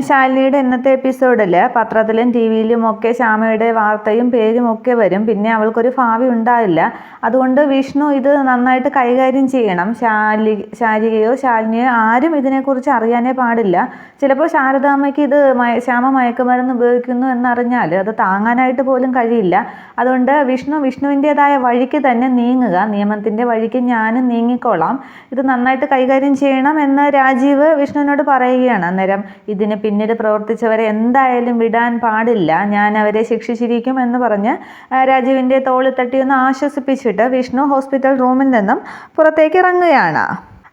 ശാലിനിയുടെ ഇന്നത്തെ എപ്പിസോഡിൽ പത്രത്തിലും ടി വിയിലും ഒക്കെ ശ്യാമയുടെ വാർത്തയും പേരും ഒക്കെ വരും. പിന്നെ അവൾക്കൊരു ഭാവി ഉണ്ടാവില്ല. അതുകൊണ്ട് വിഷ്ണു ഇത് നന്നായിട്ട് കൈകാര്യം ചെയ്യണം. ശാലി ശാരികയോ ശാലിനിയോ ആരും ഇതിനെക്കുറിച്ച് അറിയാനേ പാടില്ല. ചിലപ്പോൾ ശാരദാമ്മയ്ക്ക് ഇത് മയ ശ്യാമ മയക്കുമരുന്ന് ഉപയോഗിക്കുന്നു എന്നറിഞ്ഞാൽ അത് താങ്ങാനായിട്ട് പോലും കഴിയില്ല. അതുകൊണ്ട് വിഷ്ണു വിഷ്ണുവിന്റെതായ വഴിക്ക് തന്നെ നീങ്ങുക. നിയമത്തിന്റെ വഴിക്ക് ഞാനും നീങ്ങിക്കോളാം. ഇത് നന്നായിട്ട് കൈകാര്യം ചെയ്യണം എന്ന് രാജീവ് വിഷ്ണുവിനോട് പറയുകയാണ്. അന്നേരം ഇതിന് പിന്നിൽ പ്രവർത്തിച്ചവരെ എന്തായാലും വിടാൻ പാടില്ല. ഞാൻ അവരെ ശിക്ഷിച്ചിരിക്കും എന്ന് പറഞ്ഞ് രാജുവിന്റെ തോളിൽ തട്ടി ഒന്ന് ആശ്വസിപ്പിച്ചിട്ട് വിഷ്ണു ഹോസ്പിറ്റൽ റൂമിൽ നിന്നും പുറത്തേക്ക് ഇറങ്ങുകയാണ്.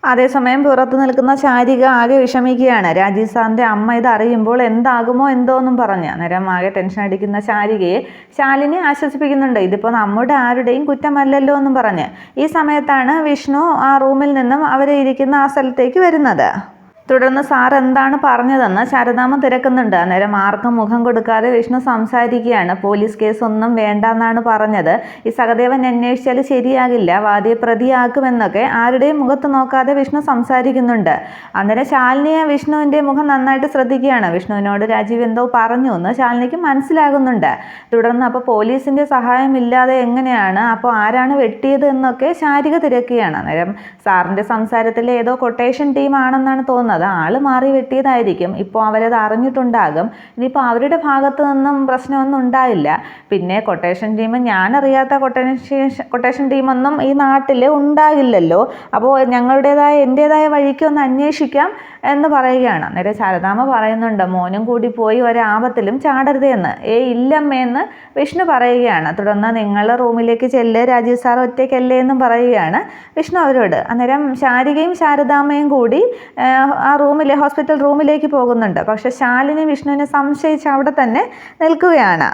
അതേസമയം പുറത്തു നിൽക്കുന്ന ശാരിക ആകെ വിഷമിക്കുകയാണ്. രാജീവ് സാറിന്റെ അമ്മ ഇത് അറിയുമ്പോൾ എന്താകുമോ എന്തോ എന്നും പറഞ്ഞ്. അന്നേരം ആകെ ടെൻഷൻ അടിക്കുന്ന ശാരികയെ ശാലിനി ആശ്വസിപ്പിക്കുന്നുണ്ട്. ഇതിപ്പോൾ നമ്മുടെ ആരുടെയും കുറ്റമല്ലല്ലോ എന്നും പറഞ്ഞ്. ഈ സമയത്താണ് വിഷ്ണു ആ റൂമിൽ നിന്നും അവരെ ഇരിക്കുന്ന ആ സ്ഥലത്തേക്ക് വരുന്നത്. തുടർന്ന് സാർ എന്താണ് പറഞ്ഞതെന്ന് ശാരദാമ്മ തിരക്കുന്നുണ്ട്. അന്നേരം ആർക്കും മുഖം കൊടുക്കാതെ വിഷ്ണു സംസാരിക്കുകയാണ്. പോലീസ് കേസ് ഒന്നും വേണ്ടെന്നാണ് പറഞ്ഞത്. ഈ സഹദേവൻ അന്വേഷിച്ചാൽ ശരിയാകില്ല. വാദിയെ പ്രതിയാക്കുമെന്നൊക്കെ ആരുടെയും മുഖത്ത് നോക്കാതെ വിഷ്ണു സംസാരിക്കുന്നുണ്ട്. അന്നേരം ശാലിനിയെ വിഷ്ണുവിന്റെ മുഖം നന്നായിട്ട് ശ്രദ്ധിക്കുകയാണ്. വിഷ്ണുവിനോട് രാജീവ് എന്തോ പറഞ്ഞു എന്ന് ശാലിനിക്ക് മനസ്സിലാകുന്നുണ്ട്. തുടർന്ന് അപ്പോൾ പോലീസിന്റെ സഹായം ഇല്ലാതെ എങ്ങനെയാണ്? അപ്പോൾ ആരാണ് വെട്ടിയത് എന്നൊക്കെ ശാരിക തിരക്കുകയാണ്. അന്നേരം സാറിന്റെ സംസാരത്തിൽ ഏതോ കൊട്ടേഷൻ ടീമാണെന്നാണ് തോന്നുന്നത്. ആൾ മാറി വെട്ടിയതായിരിക്കും. ഇപ്പോൾ അവരത് അറിഞ്ഞിട്ടുണ്ടാകും. ഇനിയിപ്പോൾ അവരുടെ ഭാഗത്തു നിന്നും പ്രശ്നമൊന്നും ഉണ്ടായില്ല. പിന്നെ കൊട്ടേഷൻ ടീം ഞാനറിയാത്ത കൊട്ടേഷൻ കൊട്ടേഷൻ ടീമൊന്നും ഈ നാട്ടിൽ ഉണ്ടാകില്ലല്ലോ അപ്പോൾ ഞങ്ങളുടേതായ എന്റേതായ വഴിക്ക് ഒന്ന് അന്വേഷിക്കാം എന്ന് പറയുകയാണ്. അന്നേരം ശാരദാമ്മ പറയുന്നുണ്ട് മോനും കൂടി പോയി ഒരാപത്തിലും ചാടരുത് എന്ന്. ഏ ഇല്ലമ്മയെന്ന് വിഷ്ണു പറയുകയാണ്. തുടർന്ന് നിങ്ങൾ റൂമിലേക്ക് ചെല്ല് രാജീവ് സാർ ഒറ്റയ്ക്കല്ലേ എന്നും പറയുകയാണ് വിഷ്ണു അവരോട്. അന്നേരം ശാരികയും ശാരദാമ്മയും കൂടി ആ റൂമിലെ ഹോസ്പിറ്റൽ റൂമിലേക്ക് പോകുന്നുണ്ട്. പക്ഷെ ശാലിനി വിഷ്ണുവിനെ സംശയിച്ച് അവിടെ തന്നെ നിൽക്കുകയാണ്.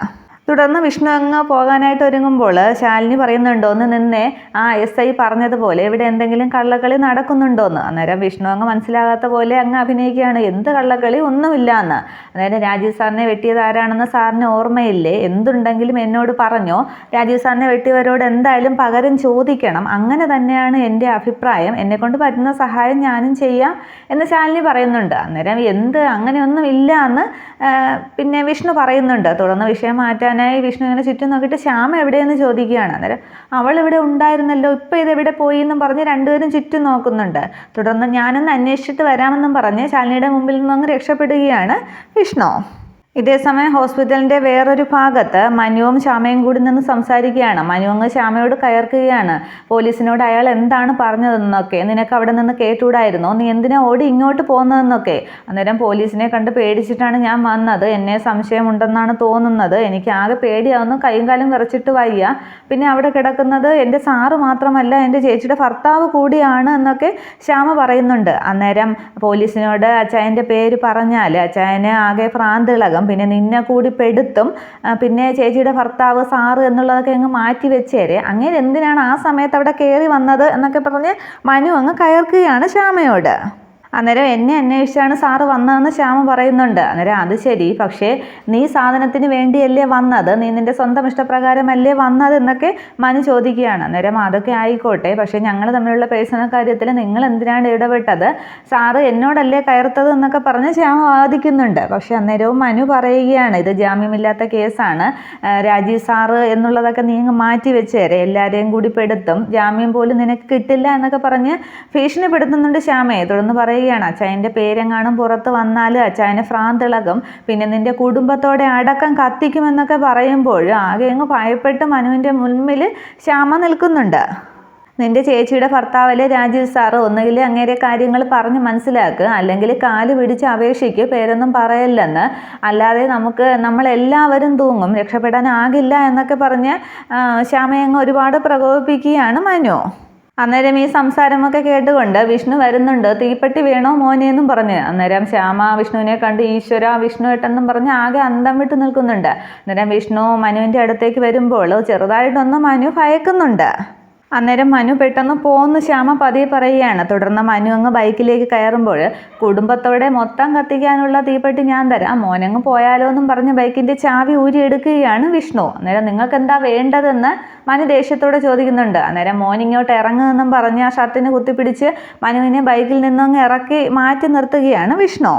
തുടർന്ന് വിഷ്ണു അങ്ങ് പോകാനായിട്ട് ഒരുങ്ങുമ്പോൾ ശാലിനി പറയുന്നുണ്ടോ എന്ന് നിന്നെ. ആ എസ് ഐ പറഞ്ഞതുപോലെ ഇവിടെ എന്തെങ്കിലും കള്ളക്കളി നടക്കുന്നുണ്ടോയെന്ന് അന്നേരം വിഷ്ണു അങ്ങ് മനസ്സിലാകാത്ത പോലെ അങ്ങ് അഭിനയിക്കുകയാണ്. എന്ത് കള്ളക്കളി? ഒന്നുമില്ല എന്ന് അന്നേരം രാജീവ് സാറിനെ വെട്ടിയത് ആരാണെന്ന് സാറിന് ഓർമ്മയില്ലേ? എന്തുണ്ടെങ്കിലും എന്നോട് പറഞ്ഞോ. രാജീവ് സാറിനെ വെട്ടിയവരോട് എന്തായാലും പകരം ചോദിക്കണം. അങ്ങനെ തന്നെയാണ് എന്റെ അഭിപ്രായം. എന്നെ കൊണ്ട് പറ്റുന്ന സഹായം ഞാനും ചെയ്യാം എന്ന് ശാലിനി പറയുന്നുണ്ട്. അന്നേരം എന്ത്? അങ്ങനെയൊന്നും ഇല്ല എന്ന് പിന്നെ വിഷ്ണു പറയുന്നുണ്ട്. തുടർന്ന് വിഷയം മാറ്റാനായി വിഷ്ണു ഇങ്ങനെ ചുറ്റും നോക്കിയിട്ട് ശ്യാമ എവിടെയെന്ന് ചോദിക്കുകയാണ്. അന്നേരം അവൾ ഇവിടെ ഉണ്ടായിരുന്നല്ലോ ഇപ്പോൾ എവിടെ പോയി എന്നും പറഞ്ഞ് രണ്ടുപേരും ചുറ്റും നോക്കുന്നുണ്ട്. തുടർന്ന് ഞാനൊന്ന് അന്വേഷിച്ചിട്ട് വരാമെന്നും പറഞ്ഞ് ശാലിനിയുടെ മുമ്പിൽ നിന്നും അങ്ങ് രക്ഷപ്പെടുകയാണ് വിഷ്ണു. ഇതേസമയം ഹോസ്പിറ്റലിന്റെ വേറൊരു ഭാഗത്ത് മനുവും ശ്യാമയും കൂടി നിന്ന് സംസാരിക്കുകയാണ്. മനു അങ്ങ് ശ്യാമയോട് കയർക്കുകയാണ്. പോലീസിനോട് അയാൾ എന്താണ് പറഞ്ഞതെന്നൊക്കെ നിനക്ക് അവിടെ നിന്ന് കേട്ടുകൂടായിരുന്നോ നീ എന്തിനാ ഓടി ഇങ്ങോട്ട് പോകുന്നതെന്നൊക്കെ? അന്നേരം പോലീസിനെ കണ്ട് പേടിച്ചിട്ടാണ് ഞാൻ വന്നത്. എന്നെ സംശയമുണ്ടെന്നാണ് തോന്നുന്നത്. എനിക്ക് ആകെ പേടിയാവുന്നു. കൈയും കാലും വിറച്ചിട്ട് വയ്യ. പിന്നെ അവിടെ കിടക്കുന്നത് എന്റെ സാറ് മാത്രമല്ല എന്റെ ചേച്ചിയുടെ ഭർത്താവ് കൂടിയാണ് എന്നൊക്കെ ശ്യാമ പറയുന്നുണ്ട്. അന്നേരം പോലീസിനോട് അച്ചായന്റെ പേര് പറഞ്ഞാൽ അച്ചായന് ആകെ ഭ്രാന്തിളകം പിന്നെ നിന്നെ കൂടി പെടുത്തും. പിന്നെ ചേച്ചിയുടെ ഭർത്താവ് സാറ് എന്നുള്ളതൊക്കെ അങ്ങ് മാറ്റി വെച്ചേരെ. അങ്ങനെ എന്തിനാണ് ആ സമയത്ത് അവിടെ കയറി വന്നത് എന്നൊക്കെ പറഞ്ഞ് മനു അങ്ങ് കയർക്കുകയാണ് ശ്യാമയോട്. അന്നേരം എന്നെ അന്വേഷിച്ചാണ് സാറ് വന്നതെന്ന് ശ്യാമ പറയുന്നുണ്ട്. അന്നേരം അത് ശരി പക്ഷേ നീ സാധനത്തിന് വേണ്ടിയല്ലേ വന്നത്? നീ നിന്റെ സ്വന്തം ഇഷ്ടപ്രകാരമല്ലേ വന്നത് എന്നൊക്കെ മനു ചോദിക്കുകയാണ്. അന്നേരം അതൊക്കെ ആയിക്കോട്ടെ പക്ഷേ ഞങ്ങൾ തമ്മിലുള്ള പേഴ്സണൽ കാര്യത്തിൽ നിങ്ങൾ എന്തിനാണ് ഇടപെട്ടത്? സാറ് എന്നോടല്ലേ കയർത്തത് എന്നൊക്കെ പറഞ്ഞ് ശ്യാമ വാദിക്കുന്നുണ്ട്. പക്ഷേ അന്നേരവും മനു പറയുകയാണ് ഇത് ജാമ്യമില്ലാത്ത കേസാണ്. രാജീവ് സാറ് എന്നുള്ളതൊക്കെ നീ അങ്ങ് മാറ്റി വെച്ചേരെ. എല്ലാവരെയും കൂടി പെടുത്തും. ജാമ്യം പോലും നിനക്ക് കിട്ടില്ല എന്നൊക്കെ പറഞ്ഞ് ഭീഷണിപ്പെടുത്തുന്നുണ്ട് ശ്യാമയെ തുടർന്ന് പറയുകയാണ് അച്ചായന്റെ പേരെങ്ങാനും പുറത്ത് വന്നാൽ അച്ചായന് ഭ്രാന്തിളകും. പിന്നെ നിന്റെ കുടുംബത്തോടെ അടക്കം കത്തിക്കുമെന്നൊക്കെ പറയുമ്പോൾ ആകെ അങ്ങ് ഭയപ്പെട്ട് മനുവിന്റെ മുൻപിൽ ശ്യാമ നിൽക്കുന്നുണ്ട്. നിന്റെ ചേച്ചിയുടെ ഭർത്താവല്ലേ രാജീവ് സാറ്? ഒന്നുകിൽ അങ്ങേരെ കാര്യങ്ങൾ പറഞ്ഞ് മനസ്സിലാക്കുക അല്ലെങ്കിൽ കാൽ പിടിച്ച് അപേക്ഷിക്ക്. പേരൊന്നും പറയല്ലെന്ന്. അല്ലാതെ നമുക്ക് നമ്മളെല്ലാവരും തൂങ്ങും. രക്ഷപ്പെടാനാകില്ല എന്നൊക്കെ പറഞ്ഞ് ശ്യാമയങ്ങ് ഒരുപാട് പ്രകോപിപ്പിക്കുകയാണ് മനു. അന്നേരം ഈ സംസാരമൊക്കെ കേട്ടുകൊണ്ട് വിഷ്ണു വരുന്നുണ്ട്. തീപ്പെട്ടി വേണോ മോനെ എന്നും പറഞ്ഞ്. അന്നേരം ശ്യാമ വിഷ്ണുവിനെ കണ്ട് ഈശ്വര വിഷ്ണു ഏട്ടെന്നും പറഞ്ഞ് ആകെ അന്തം വിട്ട് നിൽക്കുന്നുണ്ട്. അന്നേരം വിഷ്ണു മനുവിന്റെ അടുത്തേക്ക് വരുമ്പോൾ ചെറുതായിട്ടൊന്ന് മനു ഭയക്കുന്നുണ്ട്. അന്നേരം മനു പെട്ടെന്ന് പോന്ന് ശ്യാമ പതിയെ പറയുകയാണ്. തുടർന്ന് മനു അങ്ങ് ബൈക്കിലേക്ക് കയറുമ്പോൾ കുടുംബത്തോടെ മൊത്തം കത്തിക്കാനുള്ള തീപ്പെട്ടി ഞാൻ തരാം. മോനങ്ങ് പോയാലോ എന്നും പറഞ്ഞ് ബൈക്കിന്റെ ചാവി ഊരിയെടുക്കുകയാണ് വിഷ്ണു. അന്നേരം നിങ്ങൾക്ക് എന്താ വേണ്ടതെന്ന് മനു ദേഷ്യത്തോടെ ചോദിക്കുന്നുണ്ട്. അന്നേരം മോൻ ഇങ്ങോട്ട് ഇറങ്ങുമെന്നും പറഞ്ഞ് ആ ഷർട്ടിനെ കുത്തിപ്പിടിച്ച് മനുവിനെ ബൈക്കിൽ നിന്നങ്ങ് ഇറക്കി മാറ്റി നിർത്തുകയാണ് വിഷ്ണു.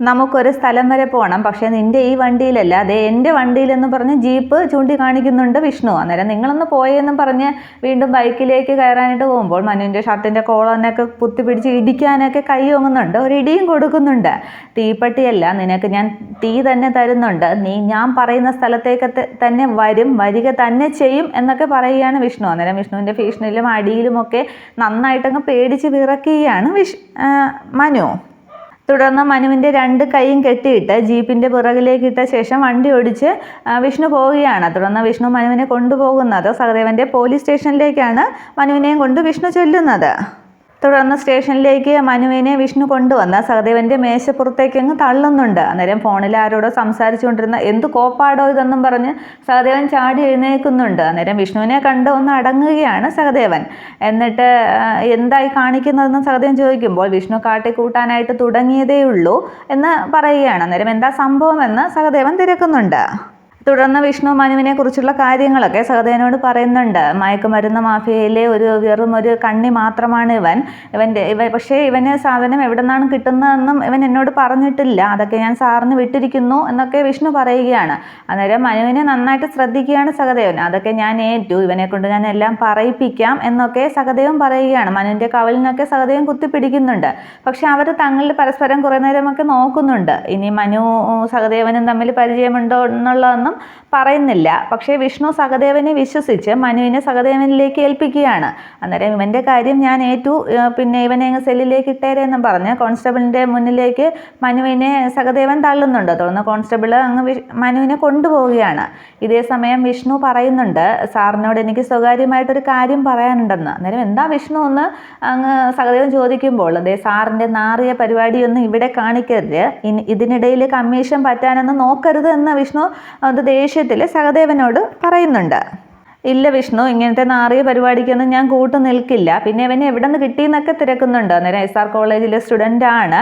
നമുക്കൊരു സ്ഥലം വരെ പോകണം പക്ഷേ നിന്റെ ഈ വണ്ടിയിലല്ല അതെ എന്റെ വണ്ടിയിലെന്ന് പറഞ്ഞ് ജീപ്പ് ചൂണ്ടിക്കാണിക്കുന്നുണ്ട് വിഷ്ണു. അന്നേരം നിങ്ങളൊന്ന് പോയെന്ന് പറഞ്ഞ് വീണ്ടും ബൈക്കിലേക്ക് കയറാനായിട്ട് പോകുമ്പോൾ മനുവിന്റെ ഷർട്ടിന്റെ കോളനൊക്കെ കുത്തി പിടിച്ച് ഇടിക്കാനൊക്കെ കൈ ഓങ്ങുന്നുണ്ട്. ഒരു ഇടിയും കൊടുക്കുന്നുണ്ട്. തീപ്പട്ടിയല്ല നിനക്ക് ഞാൻ തീ തന്നെ തരുന്നുണ്ട്. നീ ഞാൻ പറയുന്ന സ്ഥലത്തേക്ക് തന്നെ വരും വരിക തന്നെ ചെയ്യും എന്നൊക്കെ പറയുകയാണ് വിഷ്ണു. അന്നേരം വിഷ്ണുവിന്റെ ഭീഷണിയിലും അടിയിലുമൊക്കെ നന്നായിട്ടങ്ങ് പേടിച്ച് വിറക്കുകയാണ് വിഷ് മനു. തുടർന്ന് മനുവിന്റെ രണ്ട് കൈയും കെട്ടിയിട്ട് ജീപ്പിന്റെ പുറകിലേക്ക് ഇട്ട ശേഷം വണ്ടി ഓടിച്ച് വിഷ്ണു പോവുകയാണ്. തുടർന്ന് വിഷ്ണു മനുവിനെ കൊണ്ടുപോകുന്നത്. സഹദേവന്റെ പോലീസ് സ്റ്റേഷനിലേക്കാണ് മനുവിനെയും കൊണ്ട് വിഷ്ണു ചെല്ലുന്നത്. തുടർന്ന് സ്റ്റേഷനിലേക്ക് മനുവിനെ വിഷ്ണു കൊണ്ടുവന്ന സഹദേവന്റെ മേശപ്പുറത്തേക്ക് അങ്ങ് തള്ളുന്നുണ്ട്. അന്നേരം ഫോണിൽ ആരോടോ സംസാരിച്ചുകൊണ്ടിരുന്ന എന്ത് കോപ്പാടോ ഇതെന്നും പറഞ്ഞ് സഹദേവൻ ചാടി എഴുന്നേൽക്കുന്നുണ്ട്. അന്നേരം വിഷ്ണുവിനെ കണ്ട് ഒന്ന് അടങ്ങുകയാണ് സഹദേവൻ. എന്നിട്ട് എന്തായി കാണിക്കുന്നതെന്ന് സഹദേവൻ ചോദിക്കുമ്പോൾ വിഷ്ണു കാട്ടിക്കൂട്ടാനായിട്ട് തുടങ്ങിയതേ ഉള്ളൂ എന്ന് പറയുകയാണ്. അന്നേരം എന്താ സംഭവമെന്ന് സഹദേവൻ തിരക്കുന്നുണ്ട്. തുടർന്ന് വിഷ്ണു മനുവിനെ കുറിച്ചുള്ള കാര്യങ്ങളൊക്കെ സഹദേവനോട് പറയുന്നുണ്ട്. മയക്കുമരുന്ന് മാഫിയയിലെ ഒരു വെറും ഒരു കണ്ണി മാത്രമാണ് ഇവൻ. ഇവന്റെ ഇവ പക്ഷേ ഇവന് സാധനം എവിടെ നിന്നാണ് കിട്ടുന്നതെന്നും ഇവൻ എന്നോട് പറഞ്ഞിട്ടില്ല. അതൊക്കെ ഞാൻ സാറിന് വിട്ടിരിക്കുന്നു എന്നൊക്കെ വിഷ്ണു പറയുകയാണ്. അന്നേരം മനുവിനെ നന്നായിട്ട് ശ്രദ്ധിക്കുകയാണ് സഹദേവൻ. അതൊക്കെ ഞാൻ ഏറ്റു. ഇവനെ കൊണ്ട് ഞാൻ എല്ലാം പറയിപ്പിക്കാം എന്നൊക്കെ സഹദേവൻ പറയുകയാണ്. മനുവിന്റെ കവലിനൊക്കെ സഹദേവൻ കുത്തിപ്പിടിക്കുന്നുണ്ട്. പക്ഷെ അവർ തങ്ങളിൽ പരസ്പരം കുറേ നേരമൊക്കെ നോക്കുന്നുണ്ട്. ഇനി മനു സഹദേവനും തമ്മിൽ പരിചയമുണ്ടോ എന്നുള്ളതൊന്നും പറയുന്നില്ല. പക്ഷേ വിഷ്ണു സഹദേവനെ വിശ്വസിച്ച് മനുവിനെ സഹദേവനിലേക്ക് ഏൽപ്പിക്കുകയാണ്. അന്നേരം ഇവന്റെ കാര്യം ഞാൻ ഏറ്റു പിന്നെ ഇവനെ അങ്ങ് സെല്ലിലേക്ക് ഇട്ടേരെ എന്നും പറഞ്ഞ് കോൺസ്റ്റബിളിന്റെ മുന്നിലേക്ക് മനുവിനെ സഹദേവൻ തള്ളുന്നുണ്ട്. തുടർന്ന് കോൺസ്റ്റബിൾ അങ്ങ് മനുവിനെ കൊണ്ടുപോവുകയാണ്. ഇതേ സമയം വിഷ്ണു പറയുന്നുണ്ട് സാറിനോട് എനിക്ക് സ്വകാര്യമായിട്ടൊരു കാര്യം പറയാനുണ്ടെന്ന്. അന്നേരം എന്താ വിഷ്ണു ഒന്ന് അങ്ങ് സഹദേവൻ ചോദിക്കുമ്പോൾ അതേ സാറിന്റെ നാറിയ പരിപാടിയൊന്നും ഇവിടെ കാണിക്കരുത്. ഇതിനിടയിൽ കമ്മീഷൻ പറ്റാനൊന്നും നോക്കരുത് എന്ന് വിഷ്ണു അത് ദേഷ്യത്തിൽ സഹദേവനോട് പറയുന്നുണ്ട്. ഇല്ല വിഷ്ണു ഇങ്ങനത്തെ നാറിയ പരിപാടിക്കൊന്നും ഞാൻ കൂട്ടു നിൽക്കില്ല. പിന്നെ ഇവനെ എവിടെ നിന്ന് കിട്ടിയെന്നൊക്കെ തിരക്കുന്നുണ്ട്. അന്നേരം എസ് ആർ കോളേജിലെ സ്റ്റുഡന്റ് ആണ്.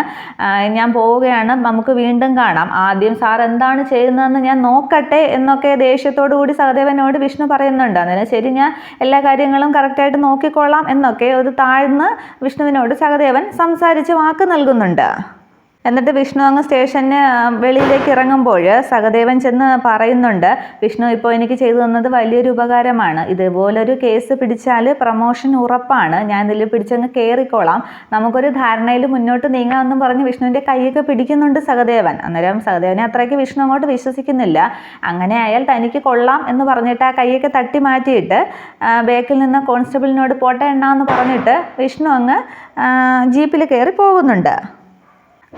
ഞാൻ പോവുകയാണ്. നമുക്ക് വീണ്ടും കാണാം. ആദ്യം സാർ എന്താണ് ചെയ്യുന്നതെന്ന് ഞാൻ നോക്കട്ടെ എന്നൊക്കെ ദേഷ്യത്തോടു കൂടി സഹദേവനോട് വിഷ്ണു പറയുന്നുണ്ട്. അന്നേരം ശരി ഞാൻ എല്ലാ കാര്യങ്ങളും കറക്റ്റായിട്ട് നോക്കിക്കൊള്ളാം എന്നൊക്കെ ഒരു താഴ്ന്ന് വിഷ്ണുവിനോട് സഹദേവൻ സംസാരിച്ച് വാക്ക് നൽകുന്നുണ്ട്. എന്നിട്ട് വിഷ്ണു അങ്ങ് സ്റ്റേഷന് വെളിയിലേക്ക് ഇറങ്ങുമ്പോൾ സഹദേവൻ ചെന്ന് പറയുന്നുണ്ട് വിഷ്ണു ഇപ്പോൾ എനിക്ക് ചെയ്തു തന്നത് വലിയൊരു ഉപകാരമാണ്. ഇതുപോലൊരു കേസ് പിടിച്ചാൽ പ്രമോഷൻ ഉറപ്പാണ്. ഞാൻ ഇതിൽ പിടിച്ചങ്ങ് കയറിക്കോളാം നമുക്കൊരു ധാരണയിൽ മുന്നോട്ട് നീങ്ങാമെന്നും പറഞ്ഞ് വിഷ്ണുവിന്റെ കൈയൊക്കെ പിടിക്കുന്നുണ്ട് സഹദേവൻ. അന്നേരം സഹദേവനെ അത്രയ്ക്ക് വിഷ്ണു അങ്ങോട്ട് വിശ്വസിക്കുന്നില്ല. അങ്ങനെ ആയാൽ തനിക്ക് കൊള്ളാം എന്ന് പറഞ്ഞിട്ട് ആ കൈയൊക്കെ തട്ടി മാറ്റിയിട്ട് ബേക്കിൽ നിന്ന് കോൺസ്റ്റബിളിനോട് പോട്ടെ എണ്ണാന്ന് പറഞ്ഞിട്ട് വിഷ്ണു അങ്ങ് ജീപ്പിൽ കയറി പോകുന്നുണ്ട്.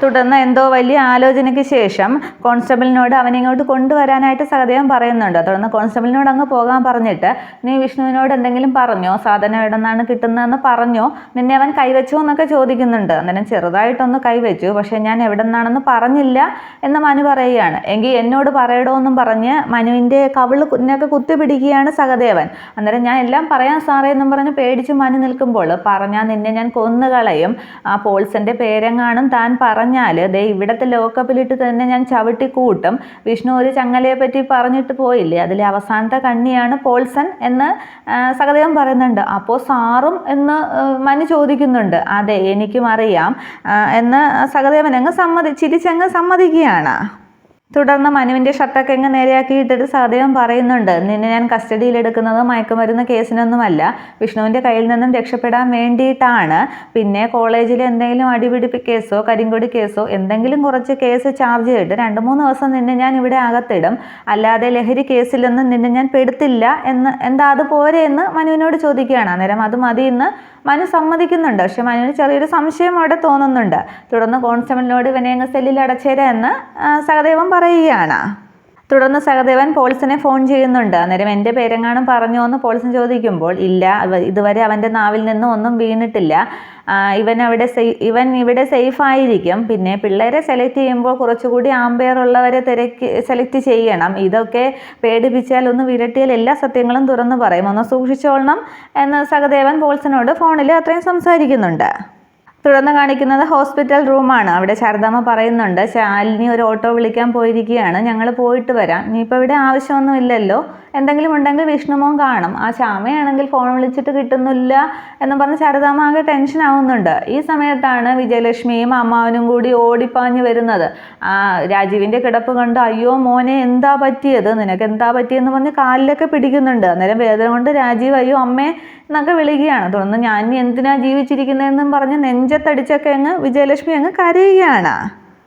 തുടർന്ന് എന്തോ വലിയ ആലോചനയ്ക്ക് ശേഷം കോൺസ്റ്റബിളിനോട് അവനെ ഇങ്ങോട്ട് കൊണ്ടുവരാനായിട്ട് സഹദേവൻ പറയുന്നുണ്ട്. തുടർന്ന് കോൺസ്റ്റബിളിനോട് അങ്ങ് പോകാൻ പറഞ്ഞിട്ട് നീ വിഷ്ണുവിനോട് എന്തെങ്കിലും പറഞ്ഞോ? സാധനം എവിടെ നിന്നാണ് കിട്ടുന്നതെന്ന് പറഞ്ഞോ? നിന്നെ അവൻ കൈവച്ചോ എന്നൊക്കെ ചോദിക്കുന്നുണ്ട്. അന്നേരം ചെറുതായിട്ടൊന്ന് കൈവച്ചു. പക്ഷേ ഞാൻ എവിടെ നിന്നാണെന്ന് പറഞ്ഞില്ല എന്ന് മനു പറയുകയാണ്. എങ്കിൽ എന്നോട് പറയടോ എന്നും പറഞ്ഞ് മനുവിന്റെ കവിൾ കുന്നൊക്കെ കുത്തിപ്പിടിക്കുകയാണ് സഹദേവൻ. അന്നേരം ഞാൻ എല്ലാം പറയാം സാറേ എന്നും പറഞ്ഞ് പേടിച്ച് മനു നിൽക്കുമ്പോൾ പറഞ്ഞാൽ നിന്നെ ഞാൻ കൊന്നുകളയും. ആ പോൾസിന്റെ പേരെങ്ങാനും താൻ പറഞ്ഞാൽ ദേ ഇവിടുത്തെ ലോക്കപ്പിലിട്ട് തന്നെ ഞാൻ ചവിട്ടി കൂട്ടും. വിഷ്ണു ഒരു ചങ്ങലയെ പറ്റി പറഞ്ഞിട്ട് പോയില്ലേ? അതിലെ അവസാനത്തെ കണ്ണിയാണ് പോൾസൺ എന്ന് സഹദേവൻ പറയുന്നുണ്ട്. അപ്പോൾ സാറും എന്ന് മനു ചോദിക്കുന്നുണ്ട്. അതെ എനിക്കും അറിയാം എന്ന് സഹദേവൻ അങ്ങ് സമ്മതി ചിരിച്ചങ്ങ് സമ്മതിക്കുകയാണ്. തുടർന്ന് മനുവിന്റെ ഷർട്ടൊക്കെ അങ്ങ് നേരെയാക്കിയിട്ടിട്ട് സഹദേവൻ പറയുന്നുണ്ട് നിന്നെ ഞാൻ കസ്റ്റഡിയിലെടുക്കുന്നത് മയക്കുമരുന്ന് കേസിനൊന്നുമല്ല. വിഷ്ണുവിന്റെ കയ്യിൽ നിന്നും രക്ഷപ്പെടാൻ വേണ്ടിയിട്ടാണ്. പിന്നെ കോളേജിൽ എന്തെങ്കിലും അടിപിടിപ്പ് കേസോ കരിങ്കൊടി കേസോ എന്തെങ്കിലും കുറച്ച് കേസ് ചാർജ് ചെയ്തിട്ട് രണ്ട് മൂന്ന് ദിവസം നിന്നെ ഞാൻ ഇവിടെ അകത്തിടും. അല്ലാതെ ലഹരി കേസിലൊന്നും നിന്നെ ഞാൻ പെടുത്തില്ല എന്ന് എന്താ അത് പോരെ എന്ന് മനുവിനോട് ചോദിക്കുകയാണ്. അന്നേരം അത് മതി എന്ന് മനു സമ്മതിക്കുന്നുണ്ട്. പക്ഷെ മനുവിന് ചെറിയൊരു സംശയം അവിടെ തോന്നുന്നുണ്ട്. തുടർന്ന് കോൺസ്റ്റബിളിനോട് ഇവനെ സെല്ലിൽ അടച്ചേരാ എന്ന് സഹദേവൻ പറയുകയാണ്. തുടർന്ന് സഹദേവൻ പോൾസിനെ ഫോൺ ചെയ്യുന്നുണ്ട്. അന്നേരം എന്റെ പേരെങ്ങാനും പറഞ്ഞോ എന്ന് പോളിസൻ ചോദിക്കുമ്പോൾ ഇല്ല ഇതുവരെ അവന്റെ നാവിൽ നിന്നും ഒന്നും വീണിട്ടില്ല. ഇവൻ അവിടെ ഇവൻ ഇവിടെ സേഫ് ആയിരിക്കും. പിന്നെ പിള്ളേരെ സെലക്ട് ചെയ്യുമ്പോൾ കുറച്ചുകൂടി ആമ്പയർ ഉള്ളവരെ തിരക്കി സെലക്ട് ചെയ്യണം. ഇതൊക്കെ പേടിപ്പിച്ചാൽ ഒന്ന് വിരട്ടിയാൽ എല്ലാ സത്യങ്ങളും തുറന്നു പറയും. ഒന്ന് സൂക്ഷിച്ചോളണം എന്ന് സഹദേവൻ പോൾസിനോട് ഫോണിൽ അത്രയും സംസാരിക്കുന്നുണ്ട്. തുടർന്ന് കാണിക്കുന്നത് ഹോസ്പിറ്റൽ റൂമാണ്. അവിടെ ശാരദാമ്മ പറയുന്നുണ്ട് ശാലിനി ഒരു ഓട്ടോ വിളിക്കാൻ പോയിരിക്കുകയാണ്. ഞങ്ങൾ പോയിട്ട് വരാം. ഇനിയിപ്പോൾ ഇവിടെ ആവശ്യമൊന്നും ഇല്ലല്ലോ. എന്തെങ്കിലും ഉണ്ടെങ്കിൽ വിഷ്ണുമോൻ കാണും. ആ ശ്യാമയാണെങ്കിൽ ഫോൺ വിളിച്ചിട്ട് കിട്ടുന്നില്ല എന്ന് പറഞ്ഞ് ശാരദാമ്മ ആകെ ടെൻഷൻ ആവുന്നുണ്ട്. ഈ സമയത്താണ് വിജയലക്ഷ്മിയും അമ്മാവനും കൂടി ഓടിപ്പാഞ്ഞ് വരുന്നത്. ആ രാജീവിന്റെ കിടപ്പ് കണ്ട് അയ്യോ മോനെ എന്താ പറ്റിയത്? നിനക്ക് എന്താ പറ്റിയെന്ന് പറഞ്ഞ് കാലിലൊക്കെ പിടിക്കുന്നുണ്ട്. അന്നേരം വേദന കൊണ്ട് രാജീവ് അയ്യോ അമ്മേ എന്നൊക്കെ വിളിക്കുകയാണ്. തുടർന്ന് ഞാൻ എന്തിനാ ജീവിച്ചിരിക്കുന്നതെന്നും പറഞ്ഞ് നെഞ്ചത്തടിച്ചൊക്കെ അങ്ങ് വിജയലക്ഷ്മി അങ്ങ് കരയുകയാണ്.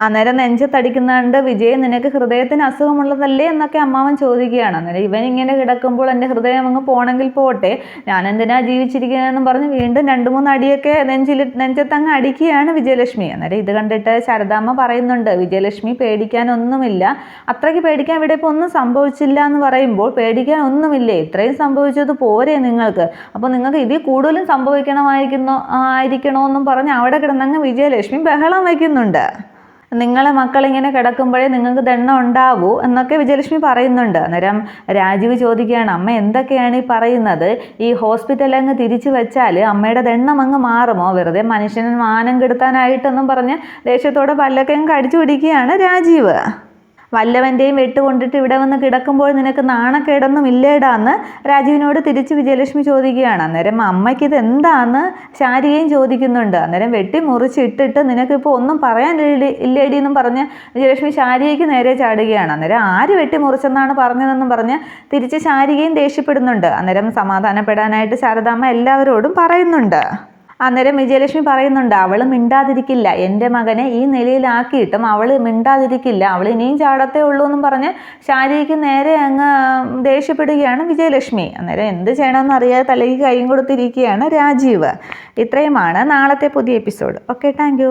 അന്നേരം നെഞ്ചത്തടിക്കുന്നുണ്ട് വിജയ് നിനക്ക് ഹൃദയത്തിന് അസുഖമുള്ളതല്ലേ? എന്നൊക്കെ അമ്മാവൻ ചോദിക്കുകയാണ്. അന്നേരം ഇവൻ ഇങ്ങനെ കിടക്കുമ്പോൾ എന്റെ ഹൃദയം അങ്ങ് പോകണമെങ്കിൽ പോട്ടെ ഞാൻ എന്തിനാ ജീവിച്ചിരിക്കുന്നതെന്നും പറഞ്ഞ് വീണ്ടും രണ്ട് മൂന്ന് അടിയൊക്കെ നെഞ്ചിൽ നെഞ്ചത്തങ്ങ് അടിക്കുകയാണ് വിജയലക്ഷ്മി. അന്നേരം ഇത് കണ്ടിട്ട് ശാരദാമ്മ പറയുന്നുണ്ട് വിജയലക്ഷ്മി പേടിക്കാനൊന്നുമില്ല. അത്രയ്ക്ക് പേടിക്കാൻ ഇവിടെ ഇപ്പോൾ ഒന്നും സംഭവിച്ചില്ല എന്ന് പറയുമ്പോൾ പേടിക്കാൻ ഒന്നുമില്ലേ ഇത്രയും സംഭവിച്ചത് പോരെ നിങ്ങൾക്ക്. അപ്പോൾ നിങ്ങൾക്ക് ഇതിൽ കൂടുതലും സംഭവിക്കണമായിരിക്കുന്നു ആയിരിക്കണമെന്നും പറഞ്ഞ് അവിടെ കിടന്നങ്ങ് വിജയലക്ഷ്മി ബഹളം വയ്ക്കുന്നുണ്ട് നിങ്ങളെ മക്കൾ ഇങ്ങനെ കിടക്കുമ്പോഴേ നിങ്ങൾക്ക് ദണ്ണം ഉണ്ടാവൂ എന്നൊക്കെ വിജയലക്ഷ്മി പറയുന്നുണ്ട്. അന്നേരം രാജീവ് ചോദിക്കുകയാണ് അമ്മ എന്തൊക്കെയാണ് ഈ പറയുന്നത്? ഈ ഹോസ്പിറ്റൽ അങ്ങ് തിരിച്ചു വെച്ചാൽ അമ്മയുടെ ദണ്ണം അങ്ങ് മാറുമോ? വെറുതെ മനുഷ്യന് മാനം കെടുത്താനായിട്ടെന്നും പറഞ്ഞ് ദേഷ്യത്തോടെ പല്ലൊക്കെ അങ്ങ് കടിച്ചു പിടിക്കുകയാണ് രാജീവ്. വല്ലവന്റെയും വെട്ടുകൊണ്ടിട്ട് ഇവിടെ വന്ന് കിടക്കുമ്പോൾ നിനക്ക് നാണക്കേടൊന്നും ഇല്ലേടാന്ന് രാജീവിനോട് തിരിച്ച് വിജയലക്ഷ്മി ചോദിക്കുകയാണ്. അന്നേരം അമ്മയ്ക്ക് ഇത് എന്താന്ന് ശാരികയും ചോദിക്കുന്നുണ്ട്. അന്നേരം വെട്ടി മുറിച്ചിട്ടിട്ട് നിനക്കിപ്പോൾ ഒന്നും പറയാൻ ഇല്ലേ- ഇല്ലേടി എന്നും പറഞ്ഞ് വിജയലക്ഷ്മി ശാരികയ്ക്ക് നേരെ ചാടുകയാണ്. അന്നേരം ആര് വെട്ടി മുറിച്ചെന്നാണ് പറഞ്ഞതെന്നും പറഞ്ഞ് തിരിച്ച് ശാരികയും ദേഷ്യപ്പെടുന്നുണ്ട്. അന്നേരം സമാധാനപ്പെടാനായിട്ട് ശാരദാമ്മ എല്ലാവരോടും പറയുന്നുണ്ട്. അന്നേരം വിജയലക്ഷ്മി പറയുന്നുണ്ട് അവൾ മിണ്ടാതിരിക്കില്ല. എന്റെ മകനെ ഈ നിലയിലാക്കിയിട്ടും അവൾ മിണ്ടാതിരിക്കില്ല. അവൾ ഇനിയും ചാടത്തേ ഉള്ളൂ എന്നും പറഞ്ഞ് ശാരീരിക്ക് നേരെ അങ്ങ് ദേഷ്യപ്പെടുകയാണ് വിജയലക്ഷ്മി. അന്നേരം എന്ത് ചെയ്യണമെന്ന് അറിയാതെ തലയ്ക്ക് കൈയും കൊടുത്തിരിക്കുകയാണ് രാജീവ്. ഇത്രയുമാണ് നാളത്തെ പുതിയ എപ്പിസോഡ്. Okay thank